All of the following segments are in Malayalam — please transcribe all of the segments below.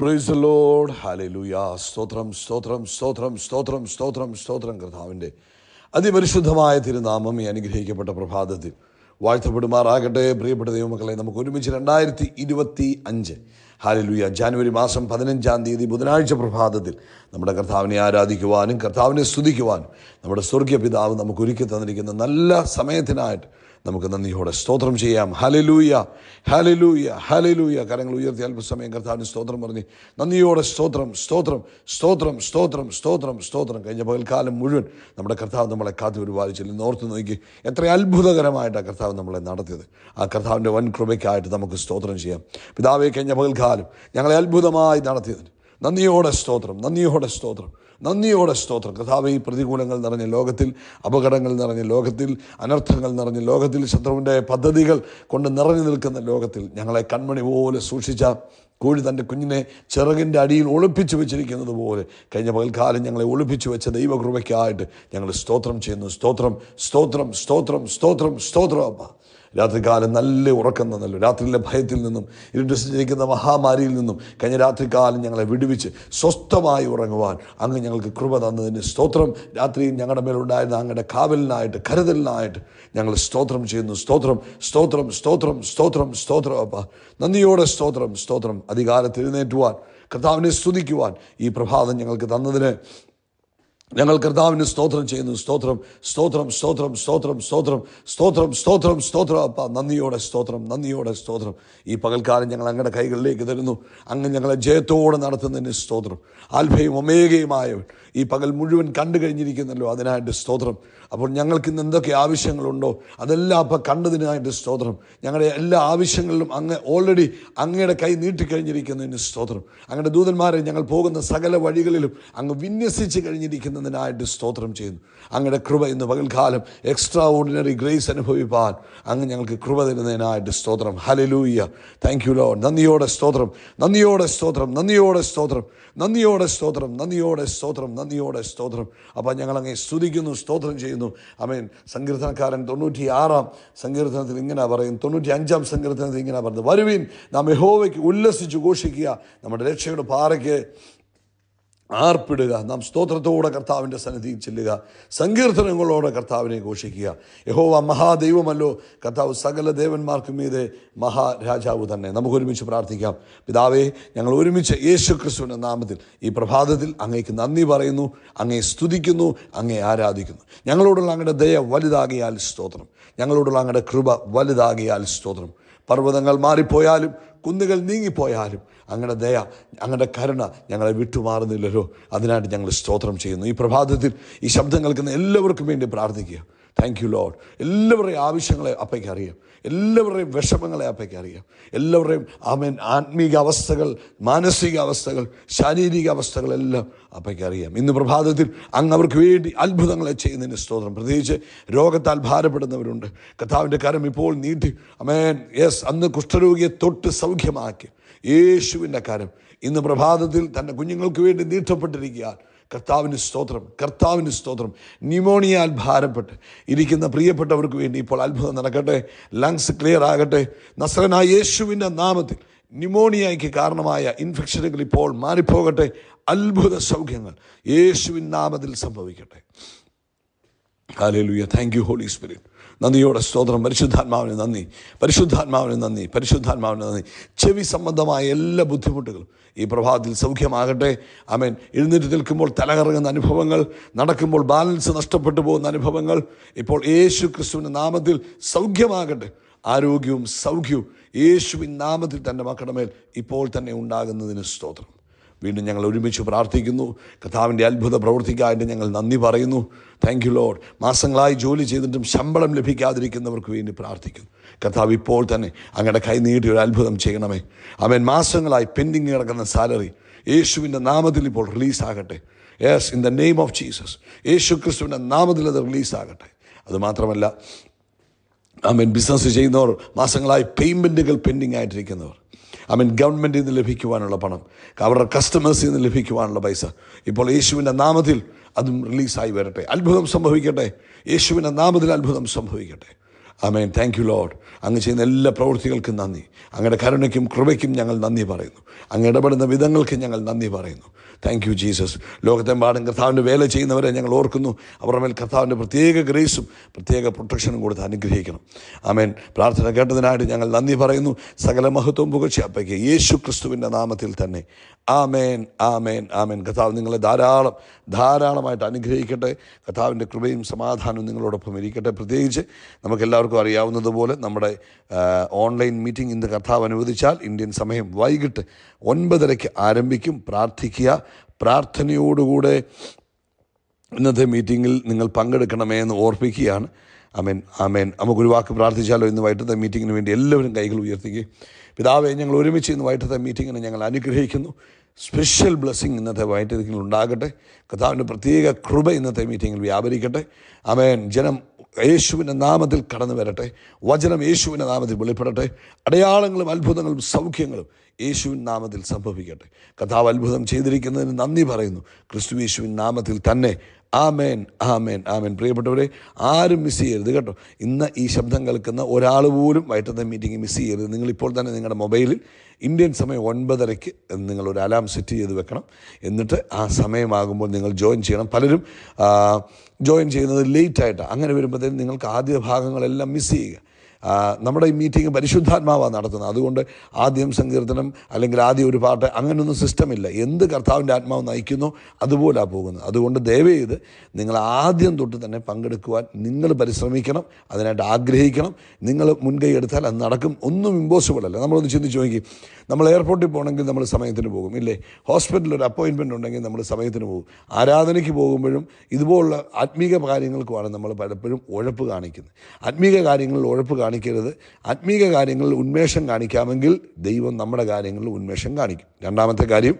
പ്രൈസ് ലോഡ് ഹാലലൂയ സ്തോത്രം സ്തോത്രം സ്തോത്രം സ്തോത്രം സ്തോത്രം സ്തോത്രം കർത്താവിന്റെ അതിപരിശുദ്ധമായ തിരുനാമം ഈ അനുഗ്രഹിക്കപ്പെട്ട പ്രഭാതത്തിൽ വാഴ്ത്തപ്പെടുമാറാകട്ടെ. പ്രിയപ്പെട്ട ദൈവമക്കളെ നമുക്ക് ഒരുമിച്ച് രണ്ടായിരത്തി ഇരുപത്തി അഞ്ച് ഹാലലൂയ ജാനുവരി മാസം പതിനഞ്ചാം തീയതി ബുധനാഴ്ച പ്രഭാതത്തിൽ നമ്മുടെ കർത്താവിനെ ആരാധിക്കുവാനും കർത്താവിനെ സ്തുതിക്കുവാനും നമ്മുടെ സ്വർഗീയ പിതാവ് നമുക്ക് ഒരുക്കി തന്നിരിക്കുന്ന നല്ല സമയത്തിനായിട്ട് നമുക്ക് നന്ദിയോടെ സ്തോത്രം ചെയ്യാം. ഹലലൂയ ഹലലൂയ ഹലലൂയ കരങ്ങൾ ഉയർത്തി അല്പസമയം കർത്താവിന് സ്തോത്രം പറഞ്ഞ് നന്ദിയോടെ സ്തോത്രം സ്തോത്രം സ്തോത്രം സ്തോത്രം സ്തോത്രം സ്തോത്രം. കഴിഞ്ഞ പകൽക്കാലം മുഴുവൻ നമ്മുടെ കർത്താവ് നമ്മളെ കാത്തു പരിപാലിച്ചില്ല നോർത്ത് നോക്കി എത്ര അത്ഭുതകരമായിട്ടാണ് കർത്താവ് നമ്മളെ നടത്തിയത്. ആ കർത്താവിന്റെ വൻ കൃപയ്ക്കായിട്ട് നമുക്ക് സ്തോത്രം ചെയ്യാം. പിതാവേ കഴിഞ്ഞ പകൽക്കാലം ഞങ്ങളെ അത്ഭുതമായി നടത്തിയതിന് നന്ദിയോടെ സ്തോത്രം നന്ദിയോടെ സ്തോത്രം നന്ദിയോടെ സ്തോത്രം. കഥാവ് ഈ പ്രതികൂലങ്ങൾ നിറഞ്ഞ ലോകത്തിൽ അപകടങ്ങൾ നിറഞ്ഞ ലോകത്തിൽ അനർത്ഥങ്ങൾ നിറഞ്ഞ ലോകത്തിൽ ശത്രുവിന്റെ പദ്ധതികൾ കൊണ്ട് നിറഞ്ഞു നിൽക്കുന്ന ലോകത്തിൽ ഞങ്ങളെ കൺമണി പോലെ സൂക്ഷിച്ച കോഴി തന്റെ കുഞ്ഞിനെ ചിറകിന്റെ അടിയിൽ ഒളിപ്പിച്ചു വെച്ചിരിക്കുന്നത് പോലെ കഴിഞ്ഞ പകൽക്കാലം ഞങ്ങളെ ഒളിപ്പിച്ചു വെച്ച ദൈവകൃപയ്ക്കായിട്ട് ഞങ്ങൾ സ്തോത്രം ചെയ്യുന്നു. സ്തോത്രം സ്തോത്രം സ്തോത്രം സ്തോത്രം സ്തോത്രം. രാത്രികാലം നല്ല ഉറക്കം തന്നല്ലോ. രാത്രിയിലെ ഭയത്തിൽ നിന്നും ഇരുട്ട് സഞ്ചരിക്കുന്ന മഹാമാരിയിൽ നിന്നും കഴിഞ്ഞ രാത്രികാലം ഞങ്ങളെ വിടുവിച്ച് സ്വസ്ഥമായി ഉറങ്ങുവാൻ അങ്ങ് ഞങ്ങൾക്ക് കൃപ തന്നതിന് സ്തോത്രം. രാത്രിയിൽ ഞങ്ങളുടെ മേലുണ്ടായിരുന്ന അങ്ങയുടെ കാവലിനായിട്ട് കരുതലിനായിട്ട് ഞങ്ങൾ സ്തോത്രം ചെയ്യുന്നു. സ്തോത്രം സ്തോത്രം സ്തോത്രം സ്തോത്രം സ്തോത്രം അപ്പ. നന്ദിയോടെ സ്തോത്രം സ്തോത്രം. അധികാരത്തിൽ എഴുന്നേറ്റുവാൻ കർത്താവിനെ സ്തുതിക്കുവാൻ ഈ പ്രഭാതം ഞങ്ങൾക്ക് തന്നതിന് ഞങ്ങൾ കർത്താവിന് സ്തോത്രം ചെയ്യുന്നു. സ്തോത്രം സ്തോത്രം സ്തോത്രം സ്തോത്രം സ്തോത്രം സ്തോത്രം സ്തോത്രം സ്തോത്രം. അപ്പ നന്ദിയോടെ സ്തോത്രം നന്ദിയോടെ സ്തോത്രം. ഈ പകൽക്കാലം ഞങ്ങൾ അങ്ങയുടെ കൈകളിലേക്ക് തരുന്നു. അങ്ങ് ഞങ്ങളെ ജയത്തോടെ നടത്തുന്നതിന് സ്തോത്രം. ആൽഫയും ഒമേകയുമായവൻ ഈ പകൽ മുഴുവൻ കണ്ടു കഴിഞ്ഞിരിക്കുന്നല്ലോ അതിനായിട്ട് സ്തോത്രം. അപ്പോൾ ഞങ്ങൾക്ക് ഇന്ന് എന്തൊക്കെ ആവശ്യങ്ങളുണ്ടോ അതെല്ലാം അപ്പം കണ്ടതിനായിട്ട് സ്തോത്രം. ഞങ്ങളുടെ എല്ലാ ആവശ്യങ്ങളിലും അങ്ങ് ഓൾറെഡി അങ്ങയുടെ കൈ നീട്ടിക്കഴിഞ്ഞിരിക്കുന്നതിന് സ്തോത്രം. അങ്ങയുടെ ദൂതന്മാരെ ഞങ്ങൾ പോകുന്ന സകല വഴികളിലും അങ്ങ് വിന്യസിച്ച് കഴിഞ്ഞിരിക്കുന്നതിനായിട്ട് സ്തോത്രം ചെയ്യുന്നു. അങ്ങയുടെ കൃപ ഇന്ന് പകൽക്കാലം എക്സ്ട്രാ ഓർഡിനറി ഗ്രേസ് അനുഭവിപ്പാൻ അങ്ങ് ഞങ്ങൾക്ക് കൃപ തരുന്നതിനായിട്ട് സ്തോത്രം. ഹലലൂയ്യ താങ്ക് യു ലോഡ് നന്ദിയോടെ സ്തോത്രം. നന്ദിയോടെ സ്തോത്രം. നന്ദിയോടെ സ്തോത്രം. നന്ദിയോടെ സ്തോത്രം. നന്ദിയോടെ സ്തോത്രം. നന്ദിയോടെ സ്തോത്രം. അപ്പം ഞങ്ങൾ അങ്ങേ സ്തുതിക്കുന്നു സ്തോത്രം ചെയ്യുന്നു. അമേൻ സങ്കീർത്തനക്കാരൻ തൊണ്ണൂറ്റി ആറാം സങ്കീർത്തനത്തിൽ ഇങ്ങനെ പറയും. തൊണ്ണൂറ്റി അഞ്ചാം സങ്കീർത്തനത്തിൽ ഇങ്ങനെ പറയുന്നത് വരുവിൻ നാം യഹോവയ്ക്ക് ഉല്ലസിച്ച് ഘോഷിക്കുക. നമ്മുടെ രക്ഷയുടെ പാറയ്ക്ക് ആർപ്പിടുക. നാം സ്തോത്രത്തോടെ കർത്താവിന്റെ സന്നിധിയിൽ ചെല്ലുക. സങ്കീർത്തനങ്ങളോടെ കർത്താവിനെ ഘോഷിക്കുക. യഹോവ മഹാദൈവമല്ലോ. കർത്താവ് സകല ദേവന്മാർക്കും മീതെ മഹാരാജാവ് തന്നെ. നമുക്ക് ഒരുമിച്ച് പ്രാർത്ഥിക്കാം. പിതാവേ ഞങ്ങൾ ഒരുമിച്ച് യേശു ക്രിസ്തുവിന്റെ നാമത്തിൽ ഈ പ്രഭാതത്തിൽ അങ്ങേക്ക് നന്ദി പറയുന്നു അങ്ങേ സ്തുതിക്കുന്നു അങ്ങേ ആരാധിക്കുന്നു. ഞങ്ങളോടുള്ള അങ്ങയുടെ ദയ വലുതാകിയാൽ സ്തോത്രം. ഞങ്ങളോടുള്ള അങ്ങയുടെ കൃപ വലുതാകിയാൽ സ്തോത്രം. പർവതങ്ങൾ മാറിപ്പോയാലും കുന്നുകൾ നീങ്ങിപ്പോയാലും അങ്ങയുടെ ദയ അങ്ങയുടെ കരുണ ഞങ്ങളെ വിട്ടുമാറുന്നില്ലല്ലോ. അതിനായിട്ട് ഞങ്ങൾ സ്തോത്രം ചെയ്യുന്നു. ഈ പ്രഭാതത്തിൽ ഈ ശബ്ദം കേൾക്കുന്ന എല്ലാവർക്കും വേണ്ടി പ്രാർത്ഥിക്കുക. താങ്ക് യു ലോഡ് എല്ലാവരുടെയും ആവശ്യങ്ങളെ അപ്പയ്ക്ക് അറിയാം. എല്ലാവരുടെയും വിഷമങ്ങളെ അപ്പയ്ക്ക് അറിയാം. എല്ലാവരുടെയും ആമേൻ ആത്മീക അവസ്ഥകൾ മാനസിക അവസ്ഥകൾ ശാരീരിക അവസ്ഥകളെല്ലാം അപ്പയ്ക്ക് അറിയാം. ഇന്ന് പ്രഭാതത്തിൽ അങ്ങ് അവർക്ക് വേണ്ടി അത്ഭുതങ്ങളെ ചെയ്യുന്നതിന് സ്തോത്രം. പ്രത്യേകിച്ച് രോഗത്താൽ ഭാരപ്പെടുന്നവരുണ്ട്. കഥാവിന്റെ കരം ഇപ്പോൾ നീട്ടി. അമേൻ യെസ് അന്ന് കുഷ്ഠരോഗിയെ തൊട്ട് സൗഖ്യമാക്കി. യേശുവിന്റെ കരം ഇന്ന് പ്രഭാതത്തിൽ തന്റെ കുഞ്ഞുങ്ങൾക്ക് വേണ്ടി നീട്ടപ്പെട്ടിരിക്കുക കർത്താവിന് സ്തോത്രം കർത്താവിന് സ്തോത്രം. ന്യൂമോണിയാൽ ഭാരപ്പെട്ട്. ഇരിക്കുന്ന പ്രിയപ്പെട്ടവർക്ക് വേണ്ടി ഇപ്പോൾ അത്ഭുതം നടക്കട്ടെ ലങ്സ് ക്ലിയർ ആകട്ടെ. നസ്രനായ യേശുവിന്റെ നാമത്തിൽ ന്യൂമോണിയയ്ക്ക് കാരണമായ ഇൻഫെക്ഷനുകൾ ഇപ്പോൾ മാറിപ്പോകട്ടെ. അത്ഭുത സൗഖ്യങ്ങൾ യേശുവിൻ നാമത്തിൽ സംഭവിക്കട്ടെ. Hallelujah thank you Holy Spirit നന്ദിയോടെ സ്തോത്രം. പരിശുദ്ധാത്മാവിന് നന്ദി. പരിശുദ്ധാത്മാവിന് നന്ദി. പരിശുദ്ധാത്മാവിന് നന്ദി. ചെവി സംബന്ധമായ എല്ലാ ബുദ്ധിമുട്ടുകളും ഈ പ്രഭാതത്തിൽ സൗഖ്യമാകട്ടെ. അമേൻ എഴുന്നേറ്റ് നിൽക്കുമ്പോൾ തലകറങ്ങുന്ന അനുഭവങ്ങൾ നടക്കുമ്പോൾ ബാലൻസ് നഷ്ടപ്പെട്ടു പോകുന്ന അനുഭവങ്ങൾ ഇപ്പോൾ യേശു ക്രിസ്തുവിന്റെ നാമത്തിൽ സൗഖ്യമാകട്ടെ. ആരോഗ്യവും സൗഖ്യവും യേശുവിൻ നാമത്തിൽ തന്റെ മക്കളുടെ മേൽ ഇപ്പോൾ തന്നെ ഉണ്ടാകുന്നതിന് സ്തോത്രം. വീണ്ടും ഞങ്ങൾ ഒരുമിച്ച് പ്രാർത്ഥിക്കുന്നു. കഥാവിന്റെ അത്ഭുത പ്രവർത്തിക്കായിട്ട് ഞങ്ങൾ നന്ദി പറയുന്നു. താങ്ക് യു ലോഡ് മാസങ്ങളായി ജോലി ചെയ്തിട്ടും ശമ്പളം ലഭിക്കാതിരിക്കുന്നവർക്ക് വേണ്ടി പ്രാർത്ഥിക്കുന്നു. കഥാവ് ഇപ്പോൾ തന്നെ അങ്ങയുടെ കൈ നീട്ടി ഒരു അത്ഭുതം ചെയ്യണമേ. അവൻ മാസങ്ങളായി പെൻഡിങ് കിടക്കുന്ന സാലറി യേശുവിന്റെ നാമത്തിൽ ഇപ്പോൾ റിലീസാകട്ടെ yes in the name of Jesus യേശു ക്രിസ്തുവിന്റെ നാമത്തിൽ അത് റിലീസാകട്ടെ അതുമാത്രമല്ല അവൻ ബിസിനസ് ചെയ്യുന്നവർ മാസങ്ങളായി പേയ്മെന്റുകൾ പെൻഡിങ് ആയിട്ടിരിക്കുന്നവർ ആമൻ ഗവൺമെന്റിൽ നിന്ന് ലഭിക്കുവാനുള്ള പണം. അവരുടെ കസ്റ്റമേഴ്സിൽ നിന്ന് ലഭിക്കുവാനുള്ള പൈസ. ഇപ്പോൾ യേശുവിന്റെ നാമത്തിൽ അതും റിലീസായി വരട്ടെ. അത്ഭുതം സംഭവിക്കട്ടെ. യേശുവിന്റെ നാമത്തിൽ അത്ഭുതം സംഭവിക്കട്ടെ. ആമേൻ താങ്ക് യു ലോഡ് അങ്ങ് ചെയ്യുന്ന എല്ലാ പ്രവൃത്തികൾക്കും നന്ദി. അങ്ങയുടെ കരുണയ്ക്കും കൃപയ്ക്കും ഞങ്ങൾ നന്ദി പറയുന്നു. അങ്ങ് ഇടപെടുന്ന വിധങ്ങൾക്ക് ഞങ്ങൾ നന്ദി പറയുന്നു. താങ്ക് യു ജീസസ് ലോകത്തെമ്പാടും കർത്താവിന്റെ വേല ചെയ്യുന്നവരെ ഞങ്ങൾ ഓർക്കുന്നു. അവരുടെ മേൽ കർത്താവിന്റെ പ്രത്യേക ഗ്രേസും പ്രത്യേക പ്രൊട്ടക്ഷനും കൊടുത്ത് അനുഗ്രഹിക്കണം. ആമേൻ പ്രാർത്ഥന കേട്ടതിനായിട്ട് ഞങ്ങൾ നന്ദി പറയുന്നു. സകല മഹത്വം പുകഴ്ചയപ്പയ്ക്ക് യേശു ക്രിസ്തുവിന്റെ നാമത്തിൽ തന്നെ. ആമേൻ ആമേൻ ആമേൻ കർത്താവ് നിങ്ങളെ ധാരാളം ധാരാളമായിട്ട് അനുഗ്രഹിക്കട്ടെ. കർത്താവിന്റെ കൃപയും സമാധാനവും നിങ്ങളോടൊപ്പം ഇരിക്കട്ടെ. പ്രത്യേകിച്ച് നമുക്കെല്ലാവർക്കും അറിയാവുന്നതുപോലെ നമ്മുടെ ഓൺലൈൻ മീറ്റിംഗ് ഇന്ന് കർത്താവ് അനുവദിച്ചാൽ ഇന്ത്യൻ സമയം വൈകിട്ട് ഒൻപതരയ്ക്ക് ആരംഭിക്കും. പ്രാർത്ഥിക്കുക. പ്രാർത്ഥനയോടുകൂടെ ഇന്നത്തെ മീറ്റിങ്ങിൽ നിങ്ങൾ പങ്കെടുക്കണമേ എന്ന് ഓർപ്പിക്കുകയാണ്. അമേൻ ആമേൻ. നമുക്കൊരു വാക്ക് പ്രാർത്ഥിച്ചാലോ ഇന്ന് വൈകിട്ടത്തെ മീറ്റിങ്ങിന് വേണ്ടി എല്ലാവരും കൈകൾ ഉയർത്തിക്കുക പിതാവെ ഞങ്ങൾ ഒരുമിച്ച് ഇന്ന് വൈകിട്ടത്തെ മീറ്റിങ്ങിന് ഞങ്ങൾ അനുഗ്രഹിക്കുന്നു. സ്പെഷ്യൽ ബ്ലെസ്സിങ് ഇന്നത്തെ വൈകിട്ടത്തിൽ ഉണ്ടാകട്ടെ. കഥാവിന്റെ പ്രത്യേക കൃപ ഇന്നത്തെ മീറ്റിങ്ങിൽ വ്യാപരിക്കട്ടെ. അമേൻ ജനം യേശുവിന്റെ നാമത്തിൽ കടന്നു വരട്ടെ. വചനം യേശുവിന്റെ നാമത്തിൽ വെളിപ്പെടട്ടെ. അടയാളങ്ങളും അത്ഭുതങ്ങളും സൗഖ്യങ്ങളും യേശുവിൻ നാമത്തിൽ സംഭവിക്കട്ടെ. കഥാവ് അത്ഭുതം ചെയ്തിരിക്കുന്നതിന് നന്ദി പറയുന്നു. ക്രിസ്തു യേശുവിൻ നാമത്തിൽ തന്നെ ആമേൻ ആമേൻ ആമേൻ. പ്രിയപ്പെട്ടവരെ ആരും മിസ് ചെയ്യരുത് കേട്ടോ. ഇന്ന് ഈ ശബ്ദം കേൾക്കുന്ന ഒരാൾ പോലും വൈകിട്ടത്തെ മീറ്റിംഗ് മിസ് ചെയ്യരുത്. നിങ്ങളിപ്പോൾ തന്നെ നിങ്ങളുടെ മൊബൈലിൽ ഇന്ത്യൻ സമയം ഒൻപതരയ്ക്ക് നിങ്ങളൊരു അലാം സെറ്റ് ചെയ്ത് വെക്കണം. എന്നിട്ട് ആ സമയമാകുമ്പോൾ നിങ്ങൾ ജോയിൻ ചെയ്യണം. പലരും ജോയിൻ ചെയ്യുന്നത് ലേറ്റായിട്ടാണ് അങ്ങനെ വരുമ്പോഴത്തേക്കും നിങ്ങൾക്ക് ആദ്യ ഭാഗങ്ങളെല്ലാം മിസ് ചെയ്യുക. നമ്മുടെ ഈ മീറ്റിംഗ് പരിശുദ്ധാത്മാവാണ് നടത്തുന്നത്. അതുകൊണ്ട് ആദ്യം സങ്കീർത്തനം അല്ലെങ്കിൽ ആദ്യം ഒരു പാട്ട് അങ്ങനെയൊന്നും സിസ്റ്റമില്ല എന്ത് കർത്താവിന്റെ ആത്മാവ് നയിക്കുന്നു അതുപോലാണ് പോകുന്നത്. അതുകൊണ്ട് ദയവ് ചെയ്ത് നിങ്ങൾ ആദ്യം തൊട്ട് തന്നെ പങ്കെടുക്കുവാൻ നിങ്ങൾ പരിശ്രമിക്കണം അതിനായിട്ട് ആഗ്രഹിക്കണം. നിങ്ങൾ മുൻകൈ എടുത്താൽ അത് നടക്കും. ഒന്നും ഇമ്പോസിബിൾ അല്ല. നമ്മളൊന്ന് ചിന്തിച്ച് നോക്കി. നമ്മൾ എയർപോർട്ടിൽ പോകണമെങ്കിൽ നമ്മൾ സമയത്തിന് പോകും. ഇല്ലേ? ഹോസ്പിറ്റലിൽ ഒരു അപ്പോയിൻമെന്റ് ഉണ്ടെങ്കിൽ നമ്മൾ സമയത്തിന് പോകും. ആരാധനയ്ക്ക് പോകുമ്പോഴും ഇതുപോലുള്ള ആത്മീക കാര്യങ്ങൾക്കുമാണ് നമ്മൾ പലപ്പോഴും ഉഴപ്പ് കാണിക്കുന്നത്. ആത്മീക കാര്യങ്ങളിൽ ഉഴപ്പ് കാണിക്കരുത്. ആത്മീക കാര്യങ്ങളിൽ ഉന്മേഷം കാണിക്കാമെങ്കിൽ ദൈവം നമ്മുടെ കാര്യങ്ങളിൽ ഉന്മേഷം കാണിക്കും. രണ്ടാമത്തെ കാര്യം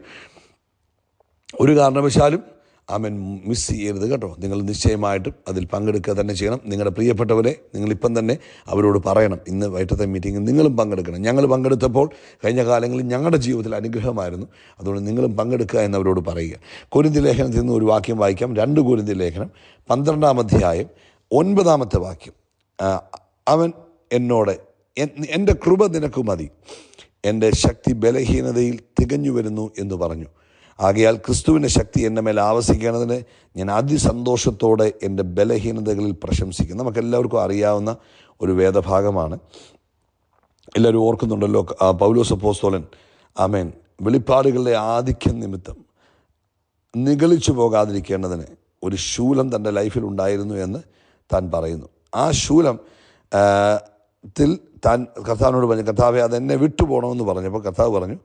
ഒരു കാരണവശാലും ആമൻ മിസ് ചെയ്യരുത് കേട്ടോ. നിങ്ങൾ നിശ്ചയമായിട്ടും അതിൽ പങ്കെടുക്കുക തന്നെ ചെയ്യണം. നിങ്ങളുടെ പ്രിയപ്പെട്ടവരെ നിങ്ങളിപ്പം തന്നെ അവരോട് പറയണം. ഇന്ന് വൈകിട്ടത്തെ മീറ്റിങ്ങിൽ നിങ്ങളും പങ്കെടുക്കണം. ഞങ്ങൾ പങ്കെടുത്തപ്പോൾ കഴിഞ്ഞ കാലങ്ങളിൽ ഞങ്ങളുടെ ജീവിതത്തിൽ അനുഗ്രഹമായിരുന്നു. അതുകൊണ്ട് നിങ്ങളും പങ്കെടുക്കുക എന്ന് അവരോട് പറയുക. കുരുന്തി ലേഖനത്തിൽ നിന്ന് ഒരു വാക്യം വായിക്കാം. രണ്ട് കുരുന്തി ലേഖനം പന്ത്രണ്ടാം അധ്യായം ഒൻപതാമത്തെ വാക്യം. അവൻ എന്നോട് എന്റെ കൃപ നിനക്ക് മതി. എന്റെ ശക്തി ബലഹീനതയിൽ തികഞ്ഞു വരുന്നു എന്ന് പറഞ്ഞു. ആകയാൽ ക്രിസ്തുവിന്റെ ശക്തി എന്റെ മേൽ ആവസിക്കേണ്ടതിന് ഞാൻ അതിസന്തോഷത്തോടെ എന്റെ ബലഹീനതകളിൽ പ്രശംസിക്കുന്നു. നമുക്കെല്ലാവർക്കും അറിയാവുന്ന ഒരു വേദഭാഗമാണ്. എല്ലാവരും ഓർക്കുന്നുണ്ടല്ലോ പൗലോസ് പോസ്തോലൻ ആമേൻ. വെളിപ്പാടുകളുടെ ആധിക്യം നിമിത്തം നിഗളിച്ചു പോകാതിരിക്കേണ്ടതിന് ഒരു ശൂലം തന്റെ ലൈഫിൽ ഉണ്ടായിരുന്നു എന്ന് താൻ പറയുന്നു. ആ ശൂലം ത്തിൽ താൻ കർത്താവിനോട് പറഞ്ഞു കർത്താവെ അതെന്നെ വിട്ടുപോകണമെന്ന് പറഞ്ഞപ്പോൾ കർത്താവ് പറഞ്ഞു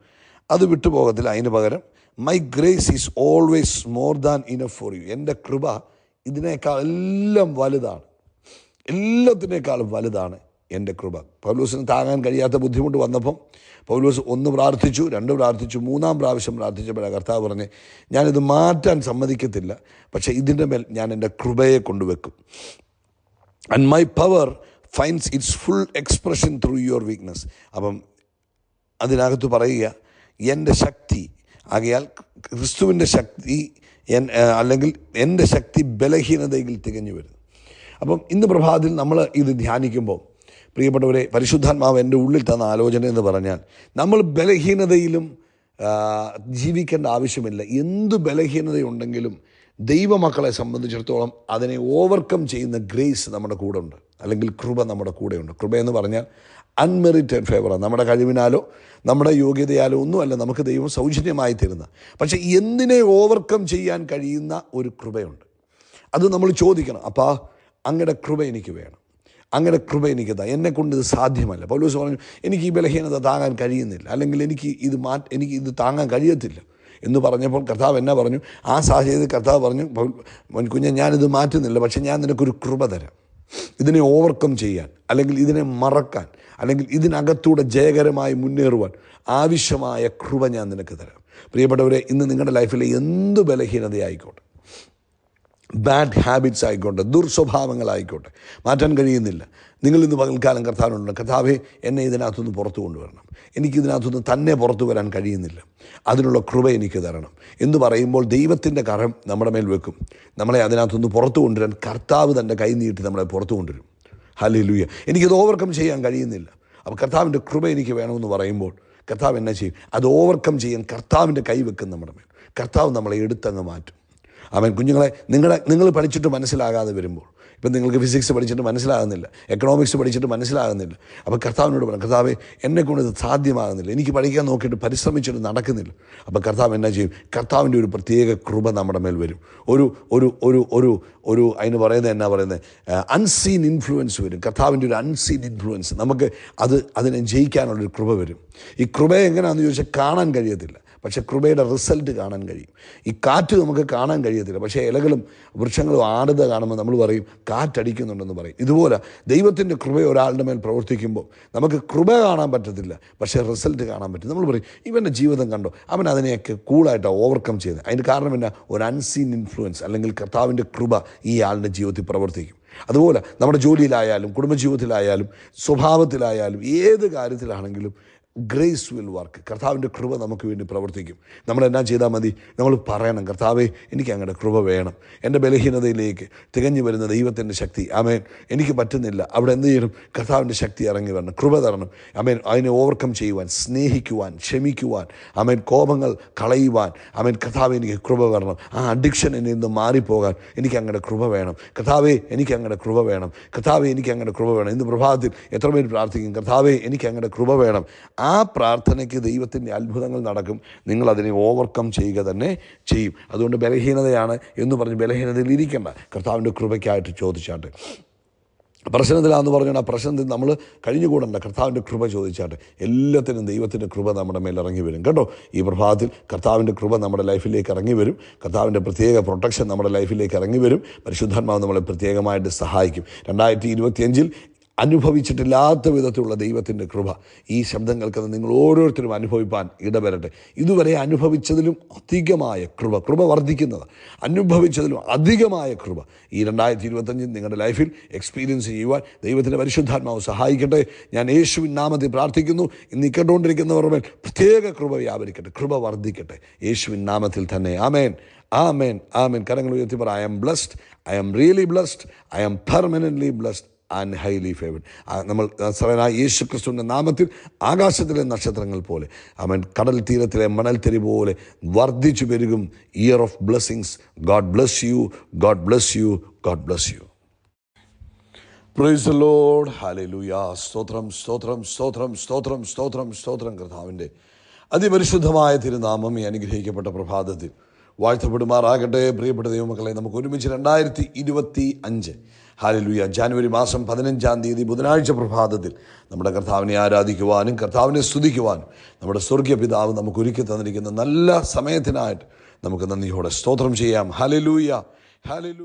അത് വിട്ടുപോകത്തില്ല. അതിന് പകരം my grace is always more than enough for you എന്റെ കൃപ ഇതിനേക്കാൾ എല്ലാം വലുതാണ്. എല്ലാത്തിനേക്കാളും വലുതാണ് എന്റെ കൃപ. പൗലൂസിന് താങ്ങാൻ കഴിയാത്ത ബുദ്ധിമുട്ട് വന്നപ്പം പൗലൂസ് ഒന്ന് പ്രാർത്ഥിച്ചു രണ്ട് പ്രാർത്ഥിച്ചു മൂന്നാം പ്രാവശ്യം പ്രാർത്ഥിച്ചപ്പോഴാണ് കർത്താവ് പറഞ്ഞ് ഞാനിത് മാറ്റാൻ സമ്മതിക്കത്തില്ല പക്ഷേ ഇതിന്റെ മേൽ ഞാൻ എന്റെ കൃപയെ കൊണ്ടുവെക്കും. And my power finds its full expression through your weakness അപ്പം അതിനകത്ത് പറയുക എന്റെ ശക്തി ആകയാൽ ക്രിസ്തുവിന്റെ ശക്തി എൻ അല്ലെങ്കിൽ എന്റെ ശക്തി ബലഹീനതയിൽ തികഞ്ഞു വരുന്നു. അപ്പം ഇന്ന് പ്രഭാതത്തിൽ നമ്മൾ ഇത് ധ്യാനിക്കുമ്പോൾ പ്രിയപ്പെട്ടവരെ പരിശുദ്ധാത്മാവ് എന്റെ ഉള്ളിൽ തന്ന ആലോചന എന്ന് പറഞ്ഞാൽ നമ്മൾ ബലഹീനതയിലും ജീവിക്കേണ്ട ആവശ്യമില്ല. എന്ത് ബലഹീനതയുണ്ടെങ്കിലും ദൈവമക്കളെ സംബന്ധിച്ചിടത്തോളം അതിനെ ഓവർകം ചെയ്യുന്ന ഗ്രേസ് നമ്മുടെ കൂടെ ഉണ്ട് അല്ലെങ്കിൽ കൃപ നമ്മുടെ കൂടെയുണ്ട്. കൃപ എന്ന് പറഞ്ഞാൽ അൺമെറിറ്റഡ് ഫേവറാണ് നമ്മുടെ കഴിവിനാലോ നമ്മുടെ യോഗ്യതയാലോ ഒന്നുമല്ല നമുക്ക് ദൈവം സൗജന്യമായി തരുന്ന. പക്ഷേ എന്തിനെ ഓവർകം ചെയ്യാൻ കഴിയുന്ന ഒരു കൃപയുണ്ട്. അത് നമ്മൾ ചോദിക്കണം അപ്പാ അങ്ങയുടെ കൃപ എനിക്ക് വേണം. അങ്ങനെ കൃപ എനിക്ക് താ. എന്നെ കൊണ്ട് ഇത് സാധ്യമല്ല. പൗലോസ് പറഞ്ഞു എനിക്ക് ഈ ബലഹീനത താങ്ങാൻ കഴിയുന്നില്ല. അല്ലെങ്കിൽ എനിക്ക് ഇത് മാ എനിക്ക് ഇത് താങ്ങാൻ കഴിയത്തില്ല. എന്ന് പറഞ്ഞപ്പോൾ കർത്താവ് എന്നാ പറഞ്ഞു? ആ സാഹചര്യത്തിൽ കർത്താവ് പറഞ്ഞു "പൗൽ- കുഞ്ഞെ ഞാനിത് മാറ്റുന്നില്ല പക്ഷേ ഞാൻ നിനക്കൊരു കൃപ തരാം. ഇതിനെ ഓവർകം ചെയ്യാൻ അല്ലെങ്കിൽ ഇതിനെ മറക്കാൻ അല്ലെങ്കിൽ ഇതിനകത്തൂടെ ജയകരമായി മുന്നേറുവാൻ ആവശ്യമായ കൃപ ഞാൻ നിനക്ക് തരാം. പ്രിയപ്പെട്ടവരെ ഇന്ന് നിങ്ങളുടെ ലൈഫിലെ എന്ത് ബലഹീനതയായിക്കോട്ടെ ബാഡ് ഹാബിറ്റ്സ് ആയിക്കോട്ടെ ദുർസ്വഭാവങ്ങളായിക്കോട്ടെ. മാറ്റാൻ കഴിയുന്നില്ല. നിങ്ങൾ ഇന്ന് പകൽക്കാലം കർത്താവിനുണ്ട് കർത്താവെ എന്നെ ഇതിനകത്തുനിന്ന് പുറത്തു കൊണ്ടുവരണം. എനിക്കിതിനകത്തുനിന്ന് തന്നെ പുറത്തു വരാൻ കഴിയുന്നില്ല. അതിനുള്ള കൃപ എനിക്ക് തരണം. എന്ന് പറയുമ്പോൾ ദൈവത്തിന്റെ കരം നമ്മുടെ മേൽ വെക്കും. നമ്മളെ അതിനകത്തുനിന്ന് പുറത്തു കൊണ്ടുവരാൻ കർത്താവ് തന്റെ കൈ നീട്ടി നമ്മളെ പുറത്തു കൊണ്ടുവരും. ഹലിലൂയ എനിക്കത് ഓവർകം ചെയ്യാൻ കഴിയുന്നില്ല. അപ്പോൾ കർത്താവിന്റെ കൃപ എനിക്ക് വേണമെന്ന് പറയുമ്പോൾ കർത്താവ് എന്നാ ചെയ്യും. അത് ഓവർകം ചെയ്യാൻ കർത്താവിന്റെ കൈ വെക്കും നമ്മുടെ മേൽ. കർത്താവ് നമ്മളെ എടുത്തങ്ങ് മാറ്റും. അവൻ കുഞ്ഞുങ്ങളെ നിങ്ങളെ നിങ്ങൾ പഠിച്ചിട്ട് മനസ്സിലാകാതെ വരുമ്പോൾ ഇപ്പം നിങ്ങൾക്ക് ഫിസിക്സ് പഠിച്ചിട്ട് മനസ്സിലാകുന്നില്ല എക്കണോമിക്സ് പഠിച്ചിട്ട് മനസ്സിലാകുന്നില്ല. അപ്പോൾ കർത്താവിനോട് പറഞ്ഞു കർത്താവ് എന്നെ കൊണ്ട് ഇത് സാധ്യമാകുന്നില്ല. എനിക്ക് പഠിക്കാൻ നോക്കിയിട്ട് പരിശ്രമിച്ചിട്ട് നടക്കുന്നില്ല. അപ്പോൾ കർത്താവ് എന്നാ ചെയ്യും? കർത്താവിന്റെ ഒരു പ്രത്യേക കൃപ നമ്മുടെ മേൽ വരും. ഒരു ഒരു ഒരു ഒരു ഒരു അതിന് പറയുന്നത് എന്നാ പറയുന്നത്? അൺസീൻ ഇൻഫ്ലുവൻസ് വരും. കർത്താവിന്റെ ഒരു അൺസീൻ ഇൻഫ്ലുവൻസ് നമുക്ക് അത് അതിനെ ജയിക്കാനുള്ളൊരു കൃപ വരും. ഈ കൃപ എങ്ങനെയാണെന്ന് ചോദിച്ചാൽ കാണാൻ കഴിയത്തില്ല. പക്ഷേ കൃപയുടെ റിസൾട്ട് കാണാൻ കഴിയും. ഈ കാറ്റ് നമുക്ക് കാണാൻ കഴിയത്തില്ല. പക്ഷേ ഇലകളും വൃക്ഷങ്ങളും ആടുത കാണുമ്പോൾ നമ്മൾ പറയും കാറ്റടിക്കുന്നുണ്ടെന്ന് പറയും. ഇതുപോലെ ദൈവത്തിന്റെ കൃപ ഒരാളുടെ മേൽ പ്രവർത്തിക്കുമ്പോൾ നമുക്ക് കൃപ കാണാൻ പറ്റത്തില്ല പക്ഷേ റിസൾട്ട് കാണാൻ പറ്റും. നമ്മൾ പറയും ഇവന്റെ ജീവിതം കണ്ടോ? അവൻ അതിനെയൊക്കെ കൂളായിട്ട് ഓവർകം ചെയ്ത് അതിന് കാരണം എന്നാ? ഒരു അൺസീൻ ഇൻഫ്ലുവൻസ് അല്ലെങ്കിൽ കർത്താവിന്റെ കൃപ ഈ ആളുടെ ജീവിതത്തിൽ പ്രവർത്തിക്കും. അതുപോലെ നമ്മുടെ ജോലിയിലായാലും കുടുംബജീവിതത്തിലായാലും സ്വഭാവത്തിലായാലും ഏത് കാര്യത്തിലാണെങ്കിലും ഗ്രേസ് വിൽ വർക്ക്. കർത്താവിന്റെ കൃപ നമുക്ക് വേണ്ടി പ്രവർത്തിക്കും. നമ്മൾ എന്നാ ചെയ്താൽ മതി? നമ്മൾ പറയണം കർത്താവെ എനിക്ക് അങ്ങയുടെ കൃപ വേണം. എന്റെ ബലഹീനതയിലേക്ക് തികഞ്ഞു വരുന്ന ദൈവത്തിന്റെ ശക്തി. അമേൻ എനിക്ക് പറ്റുന്നില്ല. അവിടെ എന്ത് ചെയ്യണം? കർത്താവിന്റെ ശക്തി ഇറങ്ങി വരണം. കൃപ തരണം. അമേൻ അതിനെ ഓവർകം ചെയ്യുവാൻ സ്നേഹിക്കുവാൻ ക്ഷമിക്കുവാൻ. അമേൻ കോപങ്ങൾ കളയുവാൻ. അമേൻ കർത്താവ് എനിക്ക് കൃപ വരണം. ആ അഡിക്ഷൻ എന്നിൽ നിന്ന് മാറിപ്പോകാൻ എനിക്ക് അങ്ങയുടെ കൃപ വേണം. കർത്താവെ എനിക്ക് അങ്ങയുടെ കൃപ വേണം. കർത്താവെ എനിക്ക് അങ്ങയുടെ കൃപ വേണം. ഇന്ന് പ്രഭാതത്തിൽ എത്ര പേര് പ്രാർത്ഥിക്കും? കർത്താവെ എനിക്ക് അങ്ങയുടെ കൃപ വേണം. ആ പ്രാർത്ഥനയ്ക്ക് ദൈവത്തിന്റെ അത്ഭുതങ്ങൾ നടക്കും. നിങ്ങൾ അതിനെ ഓവർകം ചെയ്യുക തന്നെ ചെയ്യും. അതുകൊണ്ട് ബലഹീനതയാണ് എന്ന് പറഞ്ഞ് ബലഹീനതയിൽ ഇരിക്കേണ്ട. കർത്താവിന്റെ കൃപയ്ക്കായിട്ട് ചോദിച്ചാട്ടെ. പ്രശ്നത്തിലാന്ന് പറഞ്ഞാൽ ആ പ്രശ്നത്തിൽ നമ്മൾ കഴിഞ്ഞുകൂടണ്ട. കർത്താവിന്റെ കൃപ ചോദിച്ചാട്ടെ. എല്ലാത്തിനും ദൈവത്തിന്റെ കൃപ നമ്മുടെ മേൽ ഇറങ്ങി വരും. കേട്ടോ? ഈ പ്രഭാതത്തിൽ കർത്താവിന്റെ കൃപ നമ്മുടെ ലൈഫിലേക്ക് ഇറങ്ങി വരും. കർത്താവിന്റെ പ്രത്യേക പ്രൊട്ടക്ഷൻ നമ്മുടെ ലൈഫിലേക്ക് ഇറങ്ങി വരും. പരിശുദ്ധാത്മാവ് നമ്മളെ പ്രത്യേകമായിട്ട് സഹായിക്കും. രണ്ടായിരത്തി ഇരുപത്തിയഞ്ചിൽ അനുഭവിച്ചിട്ടില്ലാത്ത വിധത്തിലുള്ള ദൈവത്തിന്റെ കൃപ ഈ ശബ്ദം കേൾക്കുന്ന നിങ്ങൾ ഓരോരുത്തരും അനുഭവിപ്പാൻ ഇടവരട്ടെ. ഇതുവരെ അനുഭവിച്ചതിലും അധികമായ കൃപ കൃപ വർദ്ധിക്കുന്നത്. അനുഭവിച്ചതിലും അധികമായ കൃപ. ഈ രണ്ടായിരത്തി ഇരുപത്തഞ്ചിൽ നിങ്ങളുടെ ലൈഫിൽ എക്സ്പീരിയൻസ് ചെയ്യുവാൻ ദൈവത്തിന്റെ പരിശുദ്ധാത്മാവ് സഹായിക്കട്ടെ. ഞാൻ യേശുവിൻ നാമത്തിൽ പ്രാർത്ഥിക്കുന്നു. ഇന്ന് മേൽ പ്രത്യേക കൃപ വ്യാപരിക്കട്ടെ. കൃപ വർദ്ധിക്കട്ടെ. യേശുവിൻ നാമത്തിൽ തന്നെ. ആമേൻ. ആമേൻ. ആമേൻ. കരങ്ങൾ ഉയർത്തി പറ. I am blessed I am really blessed I am permanently blessed and highly favoured നമ്മൾ സറനായ യേശു ക്രിസ്തുവിന്റെ നാമത്തിൽ ആകാശത്തിലെ നക്ഷത്രങ്ങൾ പോലെ അവൻ കടൽ തീരത്തിലെ മണൽത്തരി പോലെ വർദ്ധിച്ചു പെരുകും. Year of blessings God bless you God bless you God bless you praise Lord hallelujah സ്തോത്രം സ്തോത്രം സ്തോത്രം സ്തോത്രം സ്തോത്രം സ്തോത്രം കർത്താവിന്റെ അതിപരിശുദ്ധമായ തിരുനാമം ഈ അനുഗ്രഹിക്കപ്പെട്ട പ്രഭാതത്തിൽ വാഴ്ത്തപ്പെടുമാറാകട്ടെ. പ്രിയപ്പെട്ട ദൈവമക്കളെ നമുക്ക് ഒരുമിച്ച് രണ്ടായിരത്തി ഇരുപത്തി അഞ്ച് ഹാലലുയ. ജാനുവരി മാസം പതിനഞ്ചാം തീയതി ബുധനാഴ്ച പ്രഭാതത്തിൽ നമ്മുടെ കർത്താവിനെ ആരാധിക്കുവാനും കർത്താവിനെ സ്തുതിക്കുവാനും നമ്മുടെ സ്വർഗീയ പിതാവ് നമുക്ക് ഒരുക്കി തന്നിരിക്കുന്ന നല്ല സമയത്തിനായിട്ട് നമുക്ക് നന്ദിയോടെ സ്തോത്രം ചെയ്യാം. ഹാലലൂയ. ഹാലലൂ